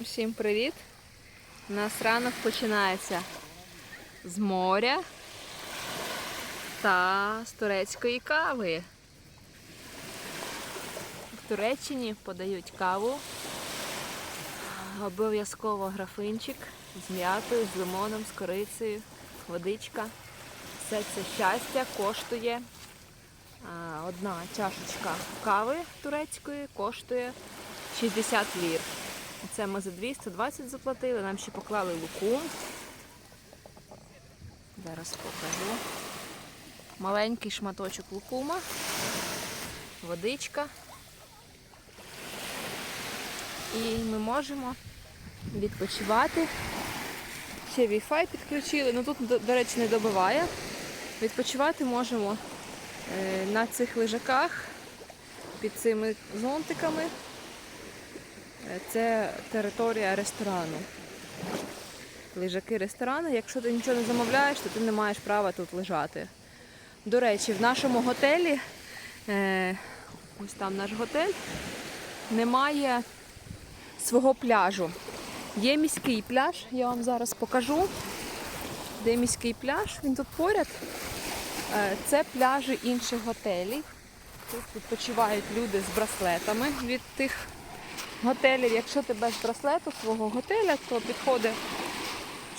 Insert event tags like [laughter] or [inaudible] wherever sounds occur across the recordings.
Усім привіт! У нас ранок починається з моря та з турецької кави. В Туреччині подають каву. Обов'язково графинчик з м'ятою, з лимоном, з корицею, водичка. Все це щастя коштує. Одна чашечка кави турецької коштує 60 лір. Це ми за 220 заплатили, нам ще поклали луку. Зараз покажу. Маленький шматочок лукума, водичка. І ми можемо відпочивати. Ще Wi-Fi підключили, ну тут, до, речі, не добиває. Відпочивати можемо е, на цих лежаках під цими зонтиками. Це територія ресторану. Лежаки ресторану. Якщо ти нічого не замовляєш, то ти не маєш права тут лежати. До речі, в нашому готелі, е, ось там наш готель, немає свого пляжу. Є міський пляж, я вам зараз покажу. Де міський пляж, він тут поряд. Е, Це пляжі інших готелів. Тут відпочивають люди з браслетами від тих готелів. Якщо ти без браслету свого готеля, то підходить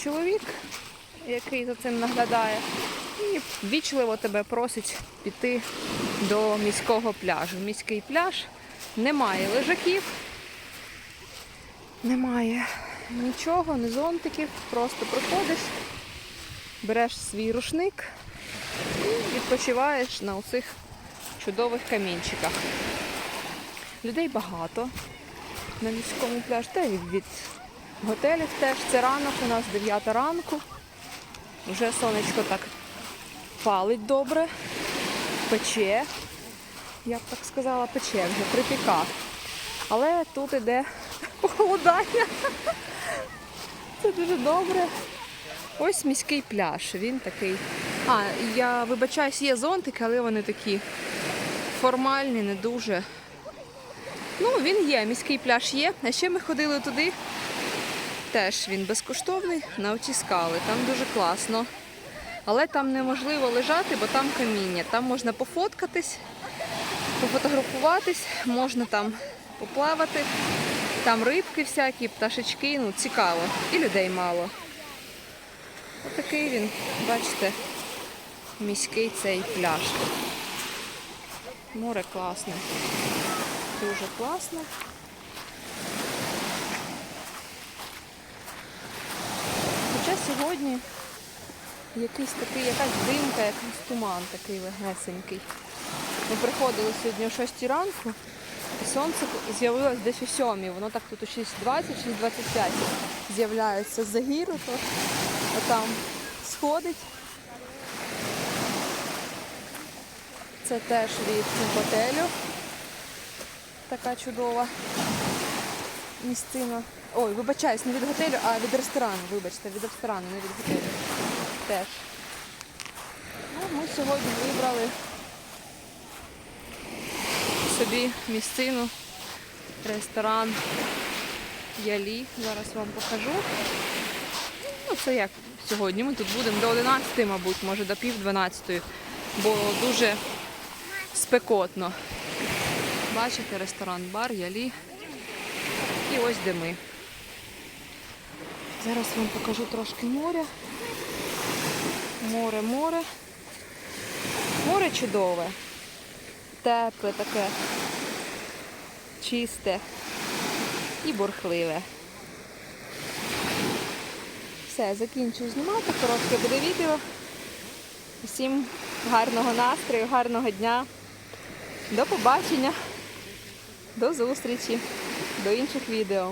чоловік, який за цим наглядає, і вічливо тебе просить піти до міського пляжу. Міський пляж немає лежаків, немає нічого, ні зонтиків, просто приходиш, береш свій рушник і відпочиваєш на оцих чудових камінчиках. Людей багато на міському пляжі, та й від готелів теж. Це ранок, у нас 9 ранку. Вже сонечко так палить добре, пече. Я б так сказала, пече вже припіка. Але тут іде [laughs] похолодання. Це дуже добре. Ось міський пляж. Він такий. А, я вибачаюсь, є зонтики, але вони такі формальні, не дуже. Ну, він є, міський пляж є. А ще ми ходили туди. Теж він безкоштовний на оті скали. Там дуже класно. Але там неможливо лежати, бо там каміння. Там можна пофоткатись, пофотографуватись, можна там поплавати. Там рибки всякі, пташечки, ну цікаво. І людей мало. Отакий він, бачите, міський цей пляж. Море класне. Дуже класно. Хоча сьогодні якийсь такий, якась димка, якийсь туман такий легесенький. Ми приходили сьогодні о 6 ранку, і сонце з'явилось десь о 7. Воно так тут о 6.20, 6.25 з'являється з загіру, то отам сходить. Це теж від готелю. Така чудова місцина. Ой, вибачаюсь, не від готелю, а від ресторану. Вибачте, від ресторану, не від готелю. Теж. Ну, ми сьогодні вибрали собі місцину, ресторан Ялі. Зараз вам покажу. Ну, це як сьогодні. Ми тут будемо до 11, мабуть, може до пів 12, бо дуже спекотно. Бачите, ресторан, бар, ялі. І ось де ми. Зараз вам покажу трошки моря. Море, море. Море чудове. Тепле таке, чисте і бурхливе. Все, закінчую знімати, коротке буде відео. Усім гарного настрою, гарного дня. До побачення, до зустрічі, до інших відео.